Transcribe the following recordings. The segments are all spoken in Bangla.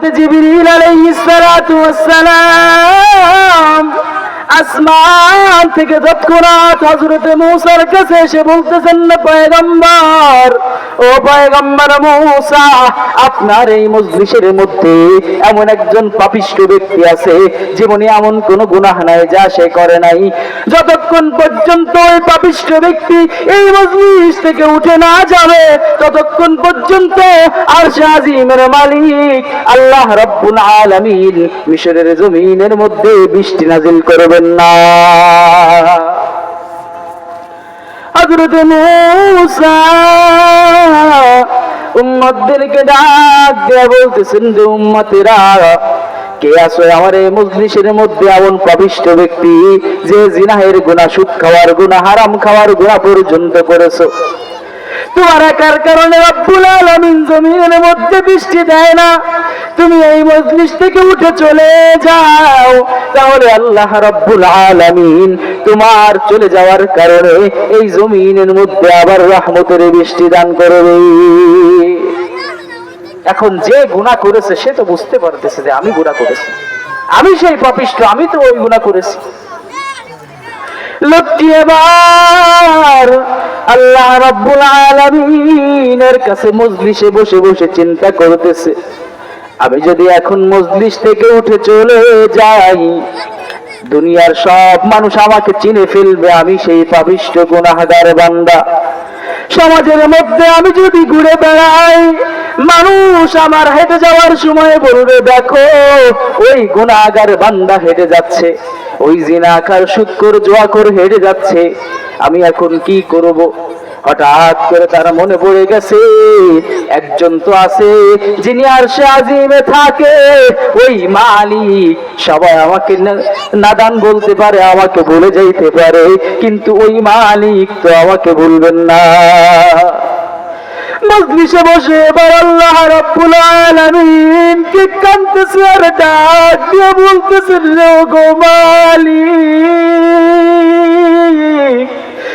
হযরত জিবরিল আলাইহিস সালাতু ওয়াস সালাম। আসমান থেকে তৎক্ষণাৎ হযরত মূসার কাছে এসে বলতেছেন না পয়গম্বর, ও পয়গম্বর মূসা, আপনার এই মজলিসের মধ্যে এমন একজন পাপিষ্ঠ ব্যক্তি আছে, জীবনে এমন কোন গুনাহ নাই যা সে করে নাই। যতক্ষণ পর্যন্ত ওই পাপিষ্ঠ ব্যক্তি এই মজলিস থেকে উঠে না যাবে, ততক্ষণ পর্যন্ত আরশ আজিমের মালিক আল্লাহ রব্বুল আলামিন মিশরের জমিনের মধ্যে বৃষ্টি নাজিল করবেন না ডাক দিয়ে বলতেছেন যে, উম্মতেরা, কে আসো আমার এই মধ্যে এমন পাপিষ্ট ব্যক্তি যে জিনাহের গুনাহ, সুদ খাওয়ার গুণা হারাম খাওয়ার গুণা পর্যন্ত করেছ? তোমার একার কারণে আলামিন জমিনের মধ্যে বৃষ্টি দেয় না। তুমি এই মজলিস থেকে উঠে চলে যাও। তাহলে আল্লাহ রব্বুল আলামিন তোমার চলে যাওয়ার কারণে এই জমিনের মধ্যে আবার রহমতের বৃষ্টি দান করবে। এখন যে গুনাহ করেছে, সে তো বুঝতে পারতেছে যে আমি গুনাহ করেছি। আমি সেই পাপিষ্ট, আমি তো ওই গুনাহ করেছি। লোকটি এবার আল্লাহ রাব্বুল আলামিনের কাছে মজলিসে বসে বসে চিন্তা করতেছে, আমি যদি এখন মজলিস থেকে উঠে চলে যাই, দুনিয়ার সব মানুষ আমাকে চিনে ফেলবে, আমি সেই পাবিষ্ট গুনাহগার বান্দা। সমাজের মধ্যে আমি যদি ঘুরে বেড়াই, মানুষ আমার হেঁটে যাওয়ার সময় বলবে, দেখো, ওই গুণাগার বান্দা হেঁটে যাচ্ছে। ওই জিনাকার সুৎকর জোয়া করে হেঁটে যাচ্ছে, আমি এখন কি করব? হঠাৎ করে তার মনে পড়ে গেছে, একজন তো আছে যিনি আর সে আজিমে থাকে। ওই মালিক সবাই আমাকে নাদান বলতে পারে, আমাকে ভুলে যাইতে পারে, কিন্তু ওই মালিক তো আমাকে ভুলবেন না। মজলিসে বসে এবার আল্লাহ রাব্বুল আলামিন কে কানতেছে আর ডাক দিয়ে বলতেছেন রে গো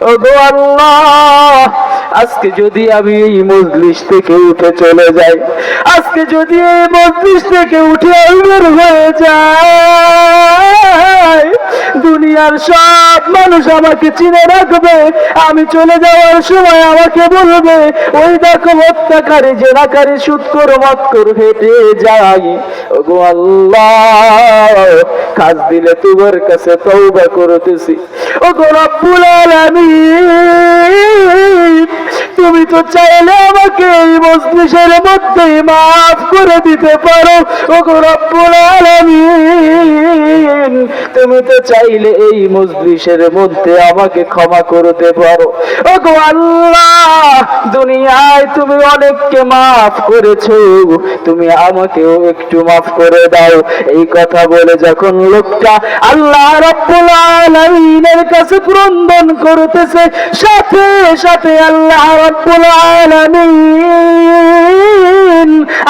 ও গো আল্লাহ, আজকে যদি আমি এই মজলিস থেকে উঠে চলে যাই, আজকে যদি এই মজলিস থেকে উঠে বের হয়ে যাই দুনিয়ার সব মানুষ আমাকে চিনে রাখবে। আমি চলে যাওয়ার সময় আমাকে বলবে, ওই দেখো হত্যাকারী জেনাকারী মত করো হেঁটে যাই ওগো আল্লাহ কাজ দিলে তোমার কাছে তৌবা করতেছি। ওগো রব্বুল আলামিন তুমি তো চাইলে আমাকে এই মজলিসের মধ্যে মাফ করে দিতে পারো। ও রব্বুল আলামিন, তুমি তো চাইলে এই মজলিসের মধ্যে আমাকে ক্ষমা করতে পারো। ওগো আল্লাহ! দুনিয়ায় তুমি অনেককে মাফ করেছ। তুমি আমাকেও একটু মাফ করে দাও। এই কথা বলে যখন লোকটা আল্লাহ রব্বুল আলামিনের কাছে ক্রন্দন করতেছে, সাথে সাথে আল্লাহ রব্বুল আলামিন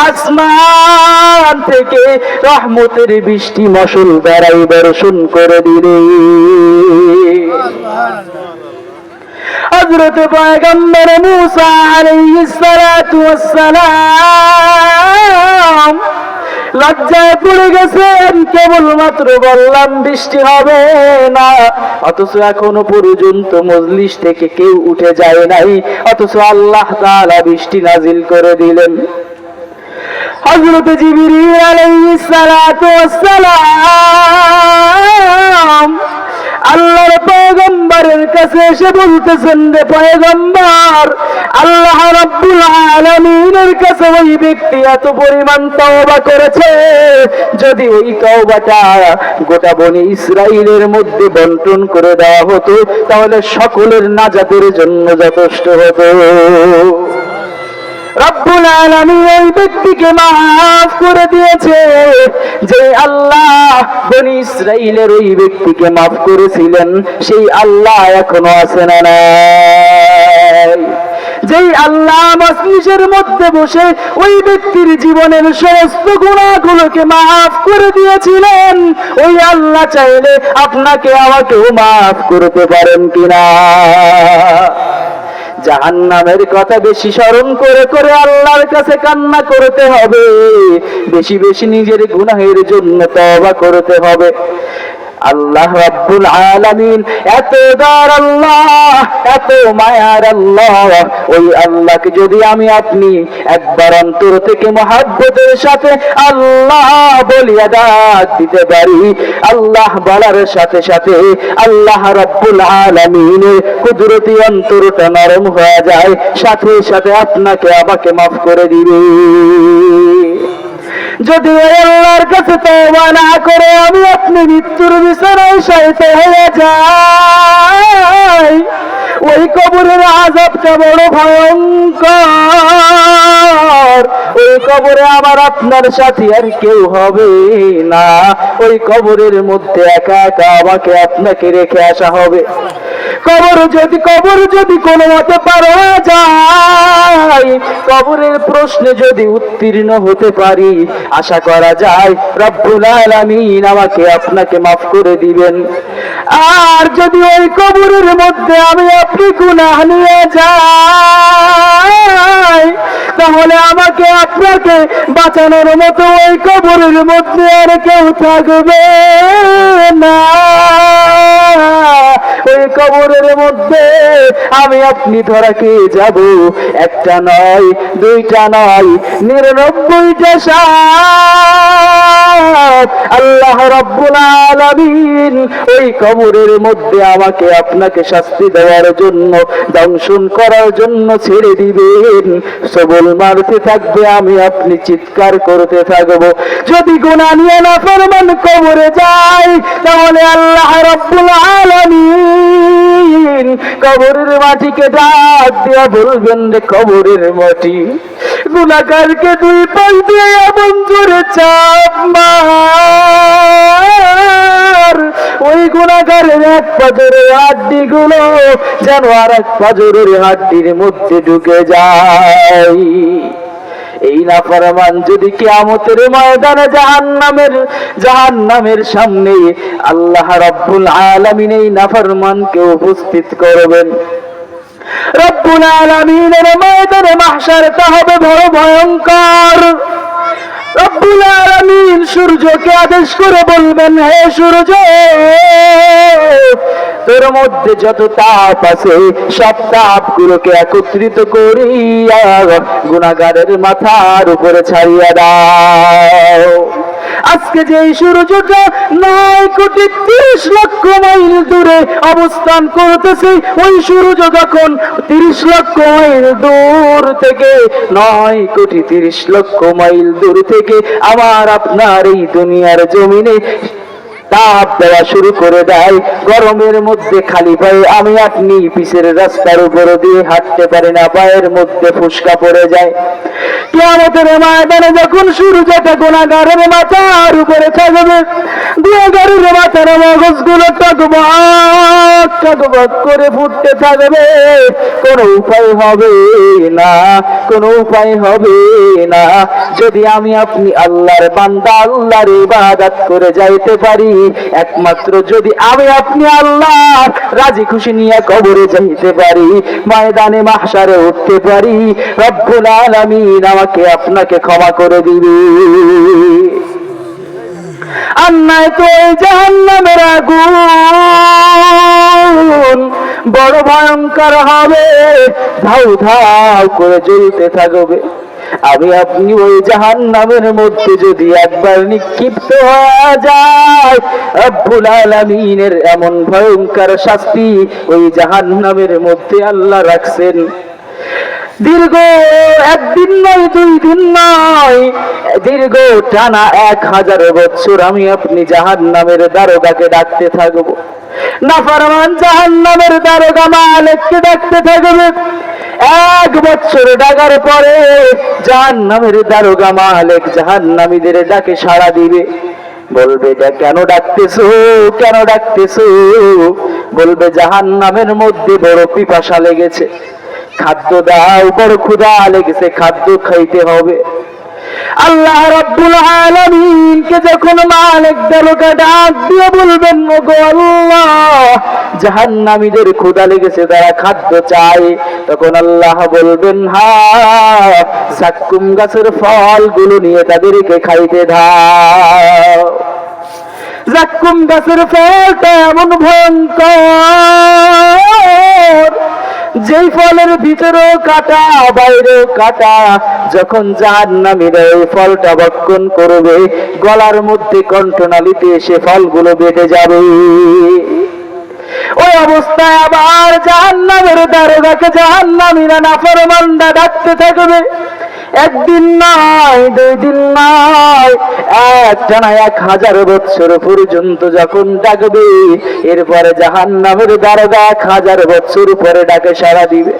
আসমান থেকে রহমতের বৃষ্টি মশল দ্বারাই বর্ষণ করে দিলে হযরত পয়গম্বর মুসা আলাইহিস সালাতু ওয়াস সালাম লজ্জায় পড়ে গেছেন, কেবলমাত্র বললাম, বৃষ্টি হবে না। অথচ এখনও পর্যন্ত মজলিস থেকে কেউ উঠে যায় নাই। অথচ আল্লাহ তাআলা বৃষ্টি নাজিল করে দিলেন। হযরত জিবরিল আলাইহিস সালাতু ওয়াস সালাম আল্লাহর পয়গম্বরের কাছে এসে বলতেছেন রে পয়গম্বর, আল্লাহ রাব্বুল আলামিনের কাছে ওই ব্যক্তি এত পরিমাণ তওবা করেছে যদি ওই তওবাটা গোটা বনি ইসরাইলের মধ্যে বন্টন করে দেওয়া হতো, তাহলে সকলের নাজাতের জন্য যথেষ্ট হতো। রব্বুল আলামিন ওই ব্যক্তিকে মাফ করে দিয়েছে যে আল্লাহ বনি ইসরাইলের ওই ব্যক্তিকে মাফ করেছিলেন, সেই আল্লাহ এখনও আছে না নাই। যেই আল্লাহ মজলিসের মধ্যে বসে ওই ব্যক্তির জীবনের সমস্ত গুণাগুলোকে মাফ করে দিয়েছিলেন, ওই আল্লাহ চাইলে আপনাকে আমাকেও মাফ করতে পারেন কিনা? জাহান্নামের কথা বেশি স্মরণ করে করে আল্লাহর কাছে কান্না করতে হবে। বেশি বেশি নিজের গুনাহের জন্য তবা করতে হবে। আল্লাহ রাব্বুল আলামিন এত দার আল্লাহ, এত মায়ার আল্লাহ। ওই আল্লাহকে যদি আমি আপনি একবার অন্তর থেকে মহাব্বতের সাথে আল্লাহ বলিয়া ডাক দিতে পারি, আল্লাহ বলার সাথে সাথে আল্লাহ রাব্বুল আলামিনের কুদরতি অন্তরটা নরম হয়ে যায়, সাথে সাথে আপনাকে আমাকে মাফ করে দিবে। যদি আল্লাহর কাছে তওবা না করে, আমি আপনি মৃত্যুর বিছানায় শায়িত হয়ে যাই। ওই কবরের আযাবটা বড় ভয়ঙ্কর। ওই কবরে আমার আপনার সাথে আর কেউ হবে না। ওই কবরের মধ্যে একা একা আমাকে আপনাকে রেখে আসা হবে। কবর যদি কবর যদি কোনো মতে পারা যায়, কবরের প্রশ্নে যদি উত্তীর্ণ হতে পারি, আশা করা যায় রব্বুল আলামিন আমাকে, আপনাকে মাফ করে দিবেন। আর যদি ওই কবরের মধ্যে আমি আপনি গুনাহ নিয়ে যাই, তাহলে আমাকে, আপনাকে বাঁচানোর মতো ওই কবরের মধ্যে আর কেউ থাকবে না। ওই কবরের মধ্যে আমি আপনি ধরা খেয়ে যাব? একটা নয়, দুইটা নয়, নিরানব্বইটা সাপ আল্লাহ রব্বুল আলামিন ওই কবরের মধ্যে আমাকে আপনাকে শাস্তি দেওয়ার জন্য, দংশন করার জন্য ছেড়ে দিবেন। সবল মারতে থাকবে, আমি আপনি চিৎকার করতে থাকব। যদি গুণা নিয়ে না ফরমান কবরে যাই তাহলে আল্লাহ রব্বুল আলামিন কবরের মাটিকে ডাক দিয়া বলবেন রে কবরের মাটি। গুণাকারকে দুই পাশ দিয়ে এমন চাপ মার। ওই গুণাগারের এক পাজরের হাড্ডি গুলো যেন আর এক পাজরের হাড্ডির মধ্যে ঢুকে যায়। এই নাফরমান যদি কিয়ামতের ময়দানে জাহান্নামের জাহান্নামের সামনে আল্লাহ রাব্বুল আলামিন এই নাফরমানকে উপস্থিত করবেন। রব্বুল আলামিনের ময়দানে মাহশারটা হবে বড় ভয়ঙ্কর। রব্বুল আলামিন সূর্যকে আদেশ করে বলবেন, হে সূর্য তোর মধ্যে যত তাপ আছে, সব তাপ গুলোকে একত্রিত করিয়া গুণাগারের মাথার উপরে ছাড়িয়া দাও। আজকে যে সূর্যটা নয় কোটি তিরিশ লক্ষ মাইল দূরে অবস্থান করতেছে, ওই সূর্য যখন তিরিশ লক্ষ মাইল দূর থেকে নয় কোটি তিরিশ লক্ষ মাইল দূর থেকে আবার আপনার এই দুনিয়ার জমিনে তাপ দেওয়া শুরু করে দেয়। গরমের মধ্যে খালি পায়ে আমি আপনি পিছের রাস্তার উপর দিয়ে হাঁটতে পারি না, পায়ের মধ্যে ফুসকা পড়ে যায়। কেমতের ময়দানে যখন সূর্যটা গোনাগারের মাথার উপরে থাকবে গুণাগারের মাথার মগজগুলো টকবক টকবক করে ফুটতে থাকবে। কোনো উপায় হবে না, কোনো উপায় হবে না। যদি আমি আপনি আল্লাহর বান্দা, আল্লাহর ইবাদত করে যাইতে পারি, একমাত্র যদি আমি আপনি আল্লাহ, রাজি খুশি নিয়ে কবরে যাইতে পারি, ময়দানে মাহশারে উঠতে পারি, রব্বুল আলামিন আমাকে আপনাকে ক্ষমা করে দিবে। আন্নায় তো এই জাহান্নামের আগুন? বড় ভয়ঙ্কর হবে। ধাউ ধাউ করে জ্বলতে থাকবে। আমি আপনি ওই জাহান নামের মধ্যে যদি একবার নিক্ষিপ্ত হয়ে যায়, রব্বুল আলামিনের এমন ভয়ঙ্কর শাস্তি ওই জাহান নামের মধ্যে আল্লাহ রাখছেন। দীর্ঘ একদিন নয়, দুই দিন নয়। দীর্ঘ টানা এক হাজার বছর আমি আপনি জাহান নামের দারোগাকে ডাকতে থাকব। নাফরমান জাহান নামের দারোগা মালিককে ডাকতে থাকবে। এক বছর ডাকার পরে জাহান নামের দারোগা মালিক জাহান নামীদের ডাকে সাড়া দিবে। বলবে যা কেন ডাকতেছো? কেন ডাকতেছো? বলবে জাহান নামের মধ্যে বড় পিপাসা লেগেছে। খাদ্য দাও বড় ক্ষুধা লেগেছে, খাদ্য খাইতে হবে। আল্লাহ রব্বুল আলামিন আলামিনকে যখন মালিক দারোগা ডাক দিয়ে বলবেন, ওগো আল্লাহ, জাহান্নামীদের ক্ষুধা লেগেছে তারা খাদ্য চায়। তখন আল্লাহ বলবেন, হা সাক্কুম গাছের ফলগুলো নিয়ে তাদেরকে খাইতে দাও। জাক্কুম গাছের ফলটা এমন ভয়ঙ্কর যেই ফলের ভিতরেও কাটা বাইরেও কাটা, যখন যার নামীরা ওই ফলটা বক্ষণ করবে, গলার মধ্যে কণ্ঠনালীতে সে ফলগুলো বেঁধে যাবে। ওই অবস্থায় আবার জাহান্নামের নামের দেখে জাহান না নাফরমান্দা ডাকতে থাকবে। একদিন নয়, দুই দিন নয়, এক টানা এক হাজার বৎসর পর্যন্ত যখন ডাকবে, এরপরে জাহান নামের দারোগা এক হাজার বৎসর পরে ডাকে সারা দিবে।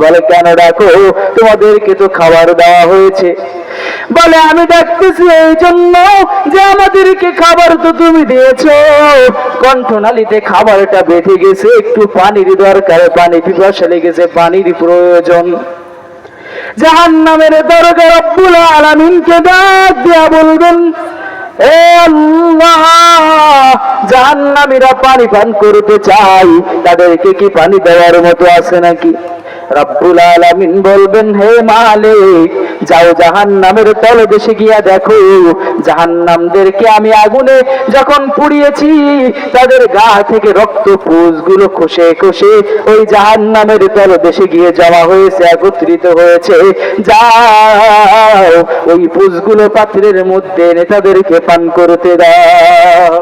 বলে, কেন ডাকো? তোমাদেরকে তো খাবার দেওয়া হয়েছে। বলে, আমি ডাকতেছি এই জন্য যে আমাদেরকে খাবার তো তুমি দিয়েছ। কণ্ঠনালীতে খাবারটা বেঁধে গেছে, একটু পানির দরকার, পানি পিপাসা লেগেছে, পানির প্রয়োজন। জাহান্নামের দরগা রব্বুল আলামিনকে ডাক দিয়া বলবেন জাহান্নামীরা পানি পান করতে চাই তাদেরকে কি পানি দেওয়ার মতো আছে নাকি? রব্বুল আলামিন বলবেন, হে মালিক যাও জাহান জাহান্নামের তলদেশে গিয়া দেখো, জাহান্নামদেরকে আমি আগুনে যখন পুড়িয়েছি, তাদের গা থেকে রক্ত পুষগুলো খসে খসে ওই জাহান জাহান্নামের তলদেশে গিয়ে জমা হয়েছে, একত্রিত হয়েছে। যাও, ওই পুষগুলো পাত্রের মধ্যে এনে তাদেরকে পান করতে দাও।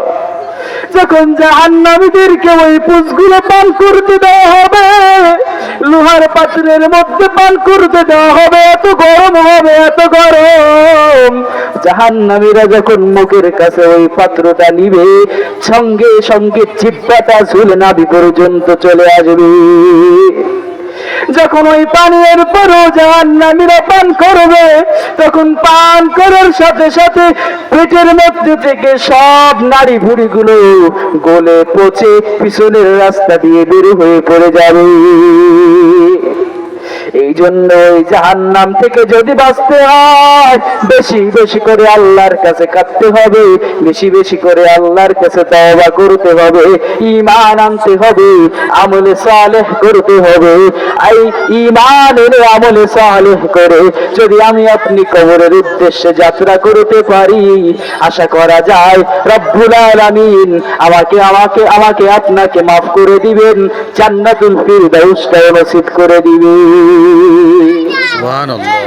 যখন জাহান্নামীদেরকে ওই পুষগুলো পান করতে দেওয়া হবে লোহার পাত্রের মধ্যে পান করতে দেওয়া হবে, এত গরম হবে, এত গরম। জাহান্নামীরা যখন মুখের কাছে ওই পাত্রটা নিবে, সঙ্গে সঙ্গে চিব্বাটা ঝুলে নাভি পর্যন্ত চলে আসবে। যখন ওই পানির পরও জাহান্নামীরা পান করবে, তখন পান করার সাথে সাথে পেটের মধ্যে থেকে সব নাড়ি ভুড়িগুলো গলে পচে পিছনের রাস্তা দিয়ে বের হয়ে পড়ে যাবে। জন্য ওই জাহান্নাম থেকে যদি বাঁচতে হয়, বেশি বেশি করে আল্লাহর কাছে কাঁদতে হবে, বেশি বেশি করে আল্লাহর কাছে তওবা করতে হবে ইমান আনতে হবে, আমলে সালেহ করতে হবে। এই ঈমান এনে আমলে সালেহ করে যদি আমি আপনি কবরের উদ্দেশ্যে যাত্রা করতে পারি, আশা করা যায়, রব্বুল আলামিন আমাকে আমাকে আমাকে আপনাকে মাফ করে দিবেন, জান্নাতুল ফিরদাউসটা নসিব করে দিবেন। সুবহানাল্লাহ